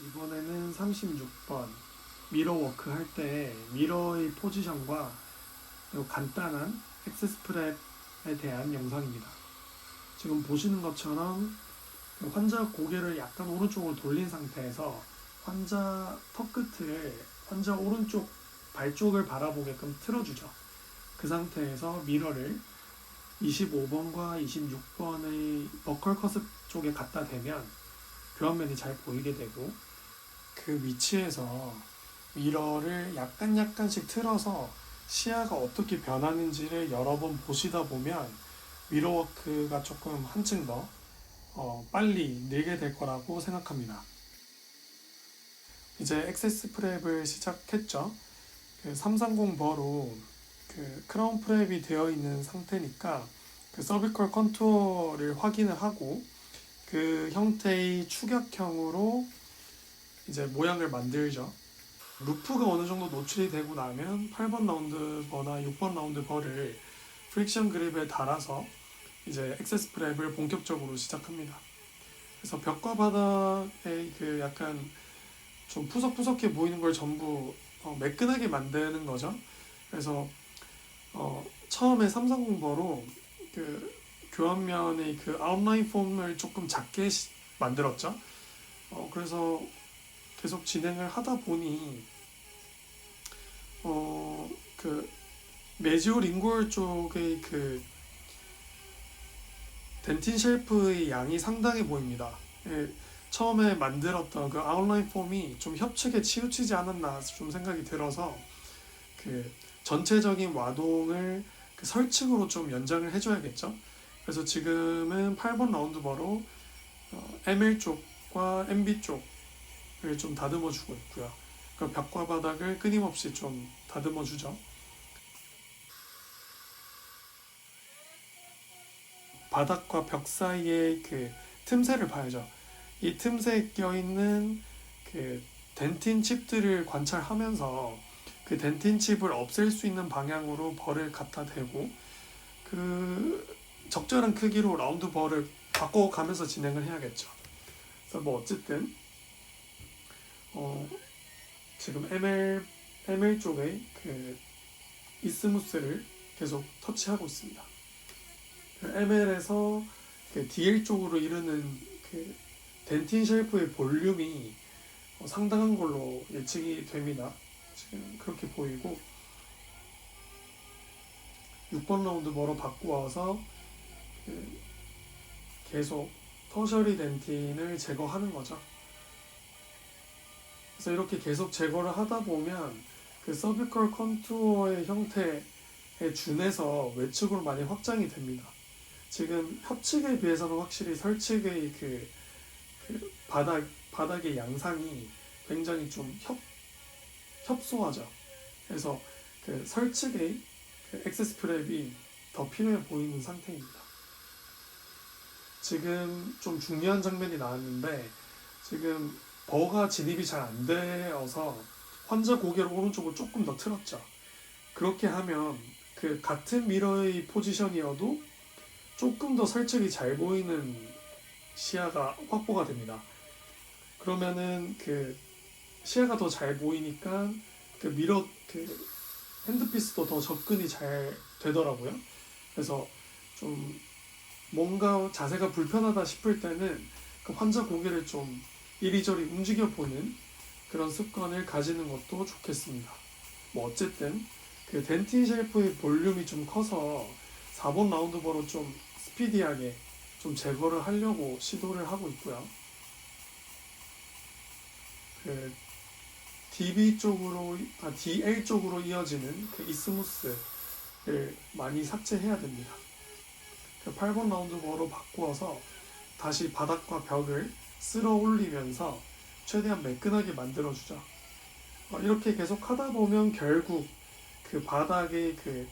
이번에는 36번 미러 워크 할 때 미러의 포지션과 간단한 액세스 프랩에 대한 영상입니다. 지금 보시는 것처럼 그 환자 고개를 약간 오른쪽으로 돌린 상태에서 환자 턱 끝을 환자 오른쪽 발 쪽을 바라보게끔 틀어주죠. 그 상태에서 미러를 25번과 26번의 버컬 커스 쪽에 갖다 대면 교환면이 잘 보이게 되고 그 위치에서 미러를 약간 약간씩 틀어서 시야가 어떻게 변하는지를 여러 번 보시다 보면 미러워크가 조금 한층 더 어, 빨리 늘게 될 거라고 생각합니다. 이제 액세스 프랩을 시작했죠. 그 330 버로 그 크라운 프랩이 되어 있는 상태니까 그 서비컬 컨투어를 확인을 하고 그 형태의 추격형으로 이제 모양을 만들죠. 루프가 어느 정도 노출이 되고 나면 8번 라운드 버나 6번 라운드 버를 프릭션 그립에 달아서 이제 액세스 프랩을 본격적으로 시작합니다. 그래서 벽과 바닥의 그 약간 좀 푸석푸석해 보이는 걸 전부 어, 매끈하게 만드는 거죠. 그래서 어, 처음에 330버로 그 교환면의 그 아웃라인 폼을 조금 작게 시- 만들었죠. 어, 그래서 계속 진행을 하다 보니 어 그 메지오 링골 쪽의 그 덴틴 쉘프의 양이 상당해 보입니다. 예, 처음에 만들었던 그 아웃라인 폼이 좀 협측에 치우치지 않았나 좀 생각이 들어서 그 전체적인 와동을 그 설측으로 좀 연장을 해줘야겠죠. 그래서 지금은 8번 라운드버로 어, ML 쪽과 MB 쪽을 좀 다듬어 주고 있고요. 그 벽과 바닥을 끊임없이 좀 다듬어 주죠. 바닥과 벽 사이의 그 틈새를 봐야죠. 이 틈새에 껴 있는 그 덴틴 칩들을 관찰하면서 그 덴틴 칩을 없앨 수 있는 방향으로 벌을 갖다 대고 그 적절한 크기로 라운드 벌을 바꿔가면서 진행을 해야겠죠. 그래서 뭐 어쨌든 어 지금 ML ML 쪽의 그 이스무스를 계속 터치하고 있습니다. ML에서 그 DL 쪽으로 이르는 그 덴틴 쉘프의 볼륨이 어, 상당한 걸로 예측이 됩니다. 지금 그렇게 보이고 6번 라운드 뭐로 바꾸어서 그 계속 터셔리 덴틴을 제거하는 거죠. 그래서 이렇게 계속 제거를 하다 보면 그 서비컬 컨투어의 형태에 준해서 외측으로 많이 확장이 됩니다. 지금 협측에 비해서는 확실히 설측의 그, 그 바닥 바닥의 양상이 굉장히 좀 협, 협소하죠. 그래서 그 설측의 그 액세스 프랩이 더 필요해 보이는 상태입니다. 지금 좀 중요한 장면이 나왔는데 지금 버가 진입이 잘 안 되어서 환자 고개를 오른쪽으로 조금 더 틀었죠. 그렇게 하면 그 같은 미러의 포지션이어도 조금 더 설측이 잘 보이는 시야가 확보가 됩니다. 그러면은 그 시야가 더 잘 보이니까 그 미러 그 핸드피스도 더 접근이 잘 되더라고요. 그래서 좀 뭔가 자세가 불편하다 싶을 때는 그 환자 고개를 좀 이리저리 움직여 보는 그런 습관을 가지는 것도 좋겠습니다. 뭐 어쨌든 그 덴틴 쉘프의 볼륨이 좀 커서 4번 라운드 버로 좀 스피디하게 좀 제거를 하려고 시도를 하고 있고요. 그 DB 쪽으로 아 DL 쪽으로 이어지는 그 이스무스를 많이 삭제해야 됩니다. 그 8번 라운드 버로 바꾸어서 다시 바닥과 벽을 쓸어 올리면서 최대한 매끈하게 만들어주죠. 어, 이렇게 계속 하다 보면 결국 그 바닥의 그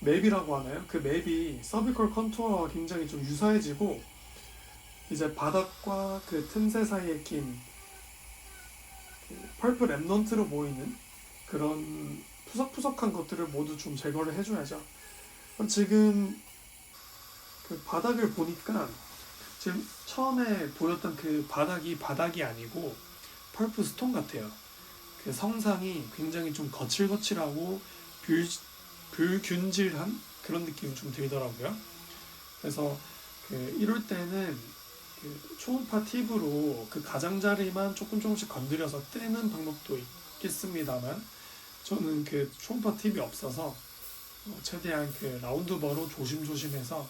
맵이라고 하나요? 그 맵이 서비컬 컨투어와 굉장히 좀 유사해지고 이제 바닥과 그 틈새 사이에 낀그 펄프 랩넌트로 보이는 그런 푸석푸석한 것들을 모두 좀 제거를 해줘야죠. 지금 그 바닥을 보니까 지금 처음에 보였던 그 바닥이 바닥이 아니고 펄프 스톤 같아요. 그 성상이 굉장히 좀 거칠거칠하고 불, 불균질한 그런 느낌이 좀 들더라고요. 그래서 그 이럴 때는 그 초음파 팁으로 그 가장자리만 조금 조금씩 건드려서 떼는 방법도 있겠습니다만 저는 그 초음파 팁이 없어서 어, 최대한 그 라운드버로 조심조심해서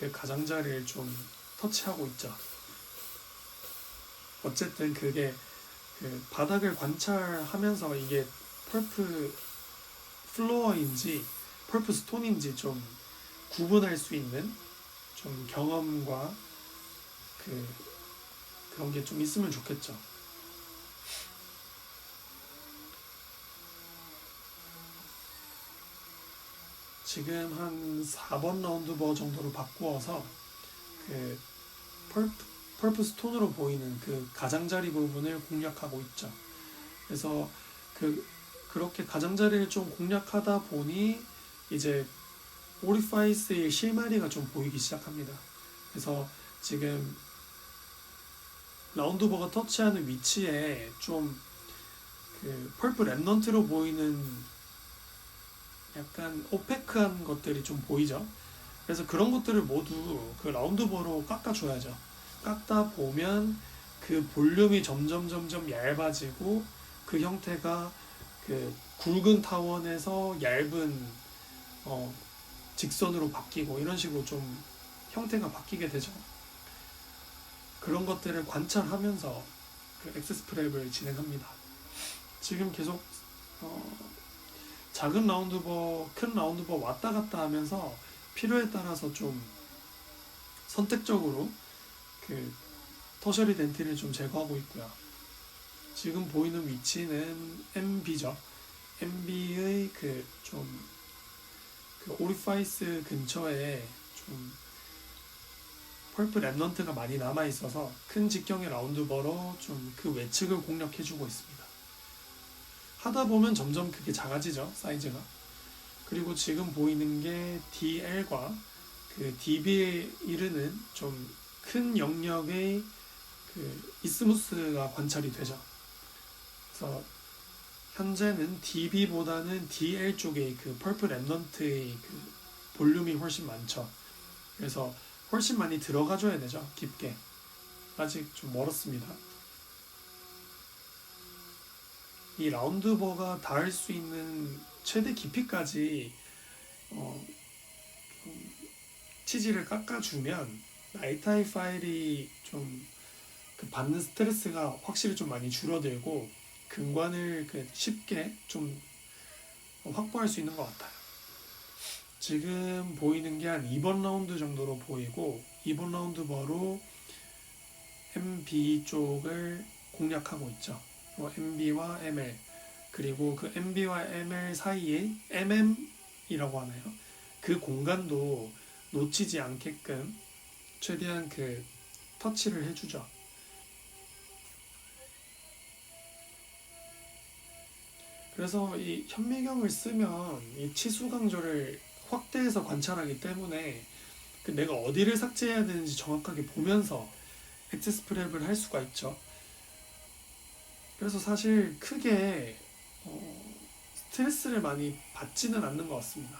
그 가장자리를 좀 터치하고 있죠. 어쨌든 그게 그 바닥을 관찰하면서 이게 펄프 플로어인지 펄프 스톤인지 좀 구분할 수 있는 좀 경험과 그 그런 게 좀 있으면 좋겠죠. 지금 한 4번 라운드 버 정도로 바꾸어서 그 펄프 스톤으로 보이는 그 가장자리 부분을 공략하고 있죠. 그래서 그 그렇게 가장자리를 좀 공략하다 보니 이제 오리파이스의 실마리가 좀 보이기 시작합니다. 그래서 지금 라운드버가 터치하는 위치에 좀 그 펄프 랩넌트로 보이는 약간 오페크한 것들이 좀 보이죠. 그래서 그런 것들을 모두 그 라운드버로 깎아줘야죠. 깎다 보면 그 볼륨이 점점 점점 얇아지고 그 형태가 그 굵은 타원에서 얇은 어, 직선으로 바뀌고 이런 식으로 좀 형태가 바뀌게 되죠. 그런 것들을 관찰하면서 그 엑세스 프랩을 진행합니다. 지금 계속 어, 작은 라운드버, 큰 라운드버 왔다 갔다 하면서 필요에 따라서 좀 선택적으로 그 터셔리 덴티를 좀 제거하고 있고요. 지금 보이는 위치는 MB죠. MB의 그좀 그 오리파이스 근처에 좀 펄프 랩넌트가 많이 남아 있어서 큰 직경의 라운드버로 좀 그 외측을 공략해주고 있습니다. 하다 보면 점점 그게 작아지죠 사이즈가. 그리고 지금 보이는 게 DL과 그 DB에 이르는 좀 큰 영역의 그 이스무스가 관찰이 되죠. 그래서 현재는 DB보다는 DL 쪽의 그 펄프 랩넌트의 그 볼륨이 훨씬 많죠. 그래서 훨씬 많이 들어가줘야 되죠. 깊게. 아직 좀 멀었습니다. 이 라운드버가 닿을 수 있는 최대 깊이까지 어, 좀 치지를 깎아주면 나이타이 파일이 좀 그 받는 스트레스가 확실히 좀 많이 줄어들고 근관을 그 쉽게 좀 확보할 수 있는 것 같아요. 지금 보이는 게 한 2번 라운드 정도로 보이고 2번 라운드 버로 MB 쪽을 공략하고 있죠. 뭐 MB와 ML 그리고 그 MB와 ML 사이에 MM이라고 하나요? 그 공간도 놓치지 않게끔 최대한 그 터치를 해주죠. 그래서 이 현미경을 쓰면 이 치수 강조를 확대해서 관찰하기 때문에 그 내가 어디를 삭제해야 되는지 정확하게 보면서 액세스 프랩을 할 수가 있죠. 그래서 사실 크게 어, 스트레스를 많이 받지는 않는 것 같습니다.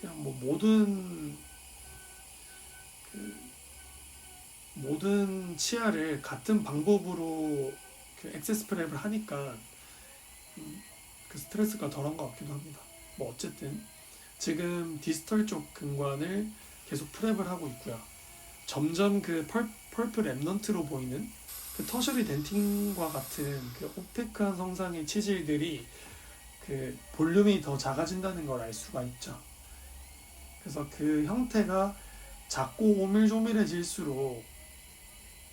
그냥 뭐 모든 그 모든 치아를 같은 방법으로 그 액세스 프랩을 하니까 음, 그 스트레스가 덜한 것 같기도 합니다. 뭐 어쨌든 지금 디스털 쪽 근관을 계속 프랩을 하고 있고요. 점점 그 펄, 펄프 랩넌트로 보이는 그 터셔리 덴팅과 같은 그 오페크한 성상의 치질들이 그 볼륨이 더 작아진다는 걸 알 수가 있죠. 그래서 그 형태가 작고 오밀조밀해질수록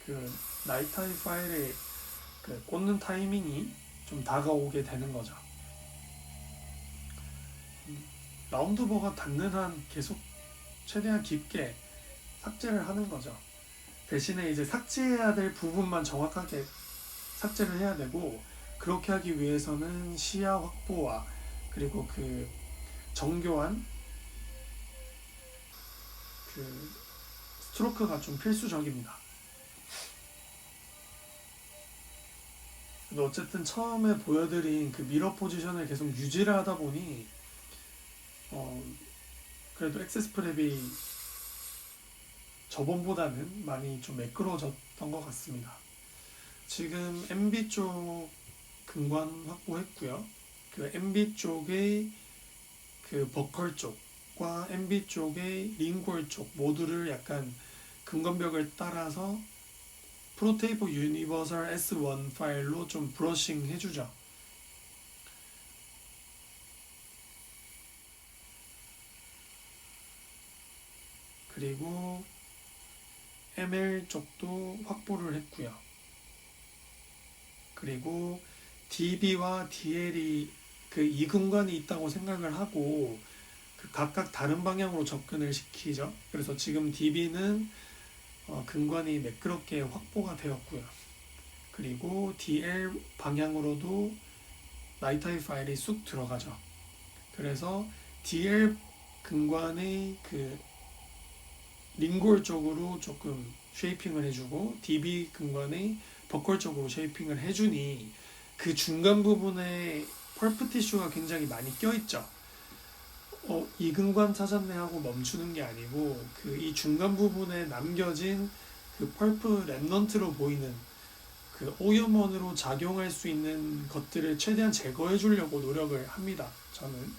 그 나이타이 파일을 그 꽂는 타이밍이 좀 다가오게 되는 거죠. 음, 라운드버가 닿는 한 계속 최대한 깊게 삭제를 하는 거죠. 대신에 이제 삭제해야 될 부분만 정확하게 삭제를 해야 되고 그렇게 하기 위해서는 시야 확보와 그리고 그 정교한 그 스트로크가 좀 필수적입니다. 근데 어쨌든 처음에 보여드린 그 미러 포지션을 계속 유지를 하다 보니 어 그래도 액세스 프랩이 저번보다는 많이 좀 매끄러워졌던 것 같습니다. 지금 MB 쪽 근관 확보했고요. 그 MB 쪽의 그 버컬 쪽과 MB 쪽의 링골 쪽 모두를 약간 근관벽을 따라서 프로테이프 유니버설 S1 파일로 좀 브러싱 해주죠. 그리고 ML 쪽도 확보를 했고요. 그리고 DB와 DL이 그 이근관이 있다고 생각을 하고 그 각각 다른 방향으로 접근을 시키죠. 그래서 지금 DB는 어, 근관이 매끄럽게 확보가 되었고요. 그리고 DL 방향으로도 나이타이 파일이 쑥 들어가죠. 그래서 DL 근관의 그 링골 쪽으로 조금 쉐이핑을 해주고 DB 근관의 버컬 쪽으로 쉐이핑을 해주니 그 중간 부분에 펄프 티슈가 굉장히 많이 껴있죠. 어, 이 근관 찾았네 하고 멈추는 게 아니고 그 이 중간 부분에 남겨진 그 펄프 랩넌트로 보이는 그 오염원으로 작용할 수 있는 것들을 최대한 제거해 주려고 노력을 합니다. 저는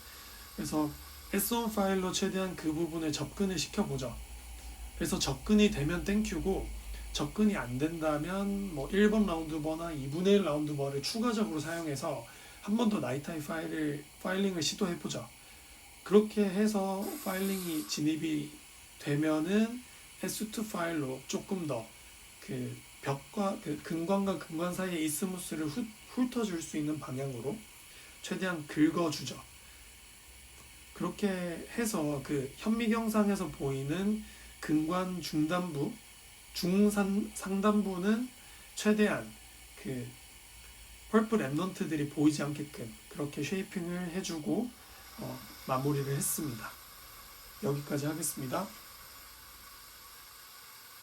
그래서 S1 파일로 최대한 그 부분에 접근을 시켜보죠. 그래서 접근이 되면 땡큐고 접근이 안 된다면 뭐 1번 라운드버나 2분의 1 라운드버를 추가적으로 사용해서 한 번 더 나이타이 파일을 파일링을 시도해 보죠. 그렇게 해서 파일링이 진입이 되면은 S2 파일로 조금 더 그 벽과 그 근관과 근관 사이의 이스무스를 훑, 훑어줄 수 있는 방향으로 최대한 긁어주죠. 그렇게 해서 그 현미경상에서 보이는 근관 중단부, 중산 상단부는 최대한 그 펄프 랩넌트들이 보이지 않게끔 그렇게 쉐이핑을 해주고 어, 마무리를 했습니다. 여기까지 하겠습니다.